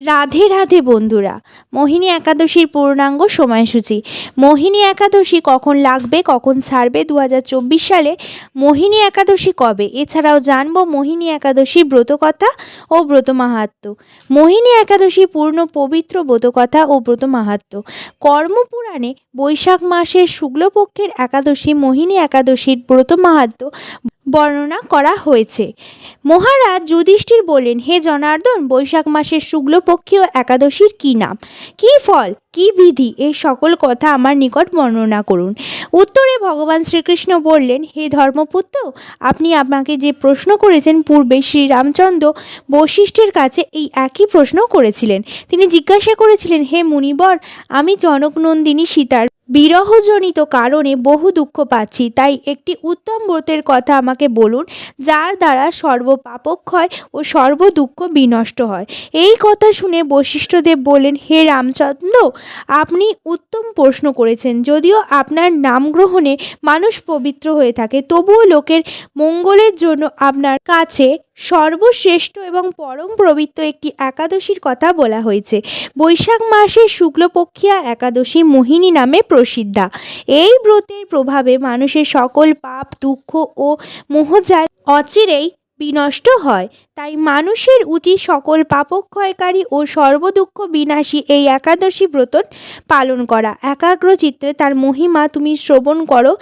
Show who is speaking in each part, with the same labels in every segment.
Speaker 1: রাধে রাধে বন্ধুরা, মোহিনী একাদশীর পূর্ণাঙ্গ সময়সূচি। মোহিনী একাদশী কখন লাগবে, কখন ছাড়বে দু হাজার চব্বিশ সালে, মোহিনী একাদশী কবে? এছাড়াও জানব মোহিনী একাদশীর ব্রতকথা ও ব্রত মাহাত্ম্য মোহিনী একাদশী পূর্ণ পবিত্র ব্রতকথা ও ব্রত মাহাত্ম্য কর্মপুরাণে বৈশাখ মাসের শুক্লপক্ষের একাদশী মোহিনী একাদশীর ব্রত মাহাত্ম্য বর্ণনা করা হয়েছে। মহারাজ যুধিষ্ঠির বললেন, হে জনার্দন, বৈশাখ মাসের শুক্লপক্ষীয় একাদশীর কী নাম? কী ফল? কী বিধি? এই সকল কথা আমার নিকট বর্ণনা করুন। উত্তরে ভগবান শ্রীকৃষ্ণ বললেন, হে ধর্মপুত্র, আপনি আমাকে যে প্রশ্ন করেছেন পূর্বে শ্রীরামচন্দ্র বশিষ্ঠের কাছে এই একই প্রশ্ন করেছিলেন। তিনি জিজ্ঞাসা করেছিলেন, হে মুনিবর, আমি জনকনন্দিনী সীতার বিরহজনিত কারণে বহু দুঃখ পাচ্ছি। তাই একটি উত্তম ব্রতের কথা আমাকে বলুন, যার দ্বারা সর্বপাপক্ষয় ও সর্ব দুঃখ বিনষ্ট হয়। এই কথা শুনে বশিষ্ঠদেব বললেন, হে রামচন্দ্র, আপনি উত্তম প্রশ্ন করেছেন। যদিও আপনার নাম গ্রহণে মানুষ পবিত্র হয়ে থাকে, তবুও লোকের মঙ্গলের জন্য আপনার কাছে সর্বশ্রেষ্ঠ এবং পরম পবিত্র একটি একাদশীর কথা বলা হয়েছে। বৈশাখ মাসে শুক্লপক্ষিয়া একাদশী মোহিনী নামে প্রসিদ্ধা। এই ব্রতের প্রভাবে মানুষের সকল পাপ, দুঃখ ও মোহজার অচিরেই বিনষ্ট হয়। তাই মানুষের উচিত সকল পাপক্ষয়কারী ও সর্বদুঃখ বিনাশী এই একাদশী ব্রত পালন করা। একাগ্র চিত্রে তার মহিমা তুমি শ্রবণ করো।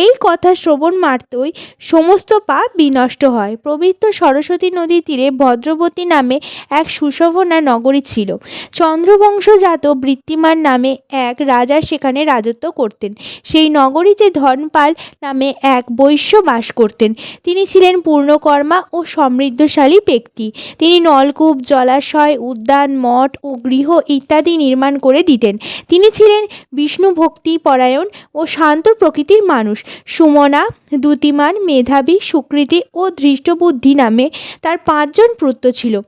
Speaker 1: এই কথা শ্রবণ মাত্রই সমস্ত পাপ বিনষ্ট হয়। পবিত্র সরস্বতী নদীর তীরে ভদ্রবতী নামে এক সুশোভনা নগরী ছিল। চন্দ্রবংশজাত বৃত্তিমান নামে এক রাজা সেখানে রাজত্ব করতেন। সেই নগরীতে ধনপাল নামে এক বৈশ্য বাস করতেন। তিনি ছিলেন পূর্ণকর্মা ও সমৃদ্ধশালী ব্যক্তি। তিনি নলকূপ, জলাশয়, উদ্যান, মঠ ও গৃহ ইত্যাদি নির্মাণ করে দিতেন। তিনি ছিলেন বিষ্ণু ভক্তি পরায়ণ ও শান্ত প্রকৃতির মানুষ। সুমনা, দ্যুতিমান, মেধাবী, সুকৃতি ও ধৃষ্টবুদ্ধি নামে তার পাঁচজন পুত্র ছিল।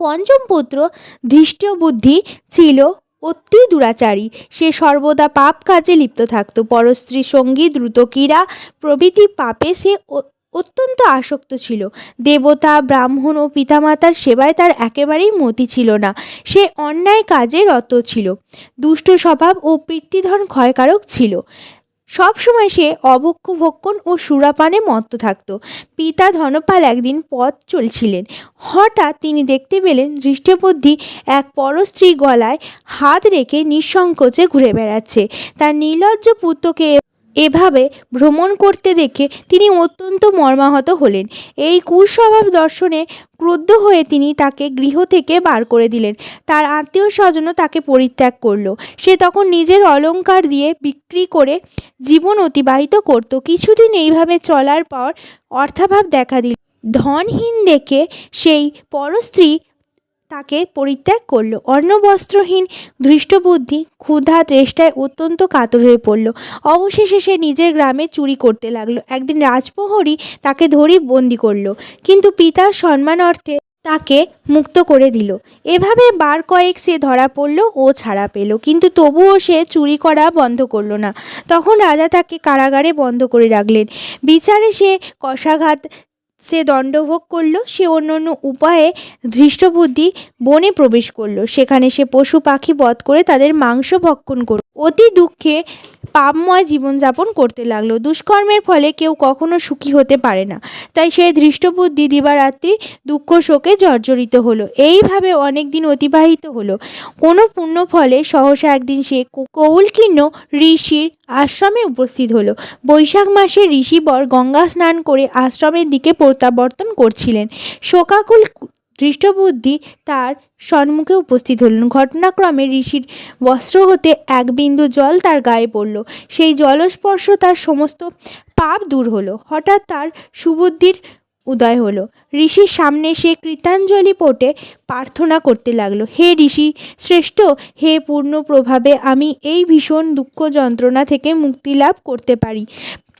Speaker 1: পঞ্চম পুত্র ধৃষ্টবুদ্ধি ছিল অতি দুরাচারী। সে সর্বদা পাপ কাজে লিপ্ত থাকত। পরস্ত্রী সঙ্গী দ্রুতকীরা প্রভৃতি পাপে সে অত্যন্ত আসক্ত ছিল। দেবতা, ব্রাহ্মণ ও পিতামাতার সেবায় তার একেবারেই মতি ছিল না। সে অন্যায় কাজে রত ছিল। দুষ্ট স্বভাব ও পিতৃধন ক্ষয়কারক ছিল। সবসময় সে অভক্ষ ভক্ষণ ও সুরাপানে মত্ত থাকত। পিতা ধনপাল একদিন পথ চলছিলেন। হঠাৎ তিনি দেখতে পেলেন দৃষ্টিবুদ্ধি এক পরস্ত্রী গলায় হাত রেখে নিঃসংকোচে ঘুরে বেড়াচ্ছে। তার নির্লজ্জ পুত্রকে এভাবে ভ্রমণ করতে দেখে তিনি অত্যন্ত মর্মাহত হলেন। এই কুস্বভাব দর্শনে ক্রুদ্ধ হয়ে তিনি তাকে গৃহ থেকে বার করে দিলেন। তার আত্মীয় স্বজনও তাকে পরিত্যাগ করল। সে তখন নিজের অলংকার দিয়ে বিক্রি করে জীবন অতিবাহিত করত। কিছুদিন এইভাবে চলার পর অর্থাভাব দেখা দিল। ধনহীন দেখে সেই পরস্ত্রী তাকে পরিত্যাগ করল। অন্নবস্ত্রহীন ধৃষ্টবুদ্ধি ক্ষুধা চেষ্টায় অত্যন্ত কাতর হয়ে পড়ল। অবশেষে সে নিজের গ্রামে চুরি করতে লাগল। একদিন রাজপ্রহরী তাকে ধরি বন্দি করল, কিন্তু পিতার সম্মান অর্থে তাকে মুক্ত করে দিল। এভাবে বার কয়েক সে ধরা পড়ল ও ছাড়া পেল, কিন্তু তবুও সে চুরি করা বন্ধ করল না। তখন রাজা তাকে কারাগারে বন্ধ করে রাখলেন। বিচারে সে কষাঘাত সে দণ্ডভোগ করল, সে অন্য অন্য উপায়ে ধৃষ্টবুদ্ধি বনে প্রবেশ করল। সেখানে সে পশু পাখি বধ করে তাদের মাংস ভক্ষণ করল। অতি দুঃখে পাপময় জীবনযাপন করতে লাগল। দুষ্কর্মের ফলে কেউ কখনো সুখী হতে পারে না। তাই সেই ধৃষ্টবুদ্ধি দিবারাত্রি দুঃখ শোকে জর্জরিত হলো। এইভাবে অনেক দিন অতিবাহিত হলো। কোনো পুণ্য ফলে সহসা একদিন সে কৌলকীর্ণ ঋষির আশ্রমে উপস্থিত হলো। বৈশাখ মাসে ঋষিবর গঙ্গা স্নান করে আশ্রমের দিকে প্রত্যাবর্তন করছিলেন। শোকাকুল দৃষ্টবুদ্ধি তার সম্মুখে উপস্থিত হলেন। ঘটনাক্রমে ঋষির বস্ত্র হতে এক বিন্দু জল তার গায়ে পড়ল। সেই জলস্পর্শ তার সমস্ত পাপ দূর হলো। হঠাৎ তার সুবুদ্ধির উদয় হলো। ঋষির সামনে সে কৃতাঞ্জলি পটে প্রার্থনা করতে লাগল, হে ঋষি শ্রেষ্ঠ, হে পূর্ণ প্রভাবে আমি এই ভীষণ দুঃখ যন্ত্রণা থেকে মুক্তি লাভ করতে পারি।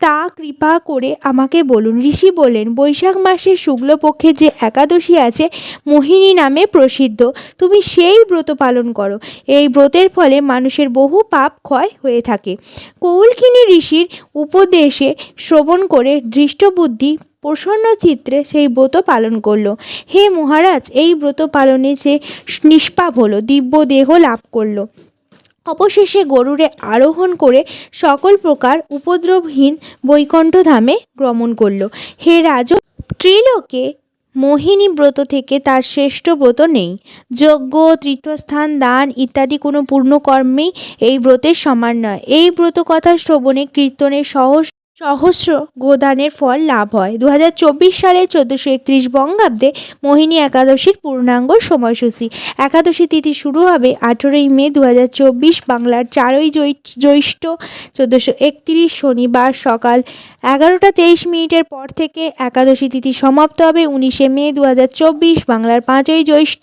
Speaker 1: তা কৃপা করে আমাকে বলুন। ঋষি বলেন বৈশাখ মাসের শুক্লপক্ষে যে একাদশী আছে, মোহিনী নামে প্রসিদ্ধ। তুমি সেই ব্রত পালন করো। এই ব্রতের ফলে মানুষের বহু পাপ ক্ষয় হয়ে থাকে। কৌলকিনী ঋষির উপদেশে শ্রবণ করে দৃষ্টবুদ্ধি প্রসন্ন চিত্রে সেই ব্রত পালন করল। হে মহারাজ, এই ব্রত পালনে সে নিষ্পাপ হলো, দিব্য দেহ লাভ করল। অবশেষে গরুরে আরোহণ করে সকল প্রকার উপদ্রবহীন বৈকণ্ঠ ধামে গমন করল। হে রাজ, ত্রিলোকে মোহিনী ব্রত থেকে তার শ্রেষ্ঠ ব্রত নেই। যজ্ঞ, তীর্থস্থান, দান ইত্যাদি কোনো পূর্ণকর্মেই এই ব্রতের সমান নয়। এই ব্রত কথা শ্রবণে কীর্তনের সহজ সহস্র গোদানের ফল লাভ হয়। দু হাজার চব্বিশ সালে চোদ্দোশো একত্রিশ বঙ্গাব্দে মোহিনী একাদশীর পূর্ণাঙ্গ সময়সূচি। একাদশী তিথি শুরু হবে আঠেরোই মে দু হাজার চব্বিশ বাংলার চারই জ্যৈষ্ঠ চোদ্দোশো একত্রিশ শনিবার সকাল এগারোটা তেইশ মিনিটের পর থেকে একাদশী তিথি সমাপ্ত হবে উনিশে মে দু হাজার চব্বিশ বাংলার পাঁচই জ্যৈষ্ঠ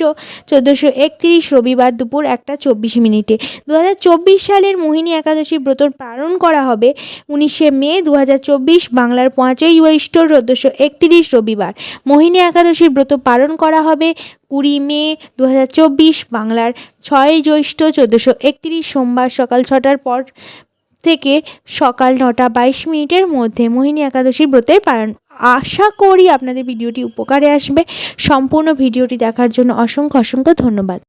Speaker 1: চোদ্দোশো একত্রিশ রবিবার দুপুর একটা চব্বিশ মিনিটে। দু হাজার চব্বিশ সালের মোহিনী একাদশী ব্রত পালন করা হবে উনিশে মে দু হাজার বাংলার পাঁচই জ্যৈষ্ঠ চোদ্দোশো একত্রিশ রবিবার। মোহিনী একাদশীর ব্রত পালন করা হবে কুড়ি মে দু হাজার চব্বিশ বাংলার ছয়ই জ্যৈষ্ঠ চোদ্দোশো একত্রিশ সোমবার সকাল ছটার পর থেকে সকাল নটা বাইশ মিনিটের মধ্যে মোহিনী একাদশীর ব্রতের পালন আশা করি আপনাদের ভিডিওটি উপকারে আসবে। সম্পূর্ণ ভিডিওটি দেখার জন্য অসংখ্য অসংখ্য ধন্যবাদ।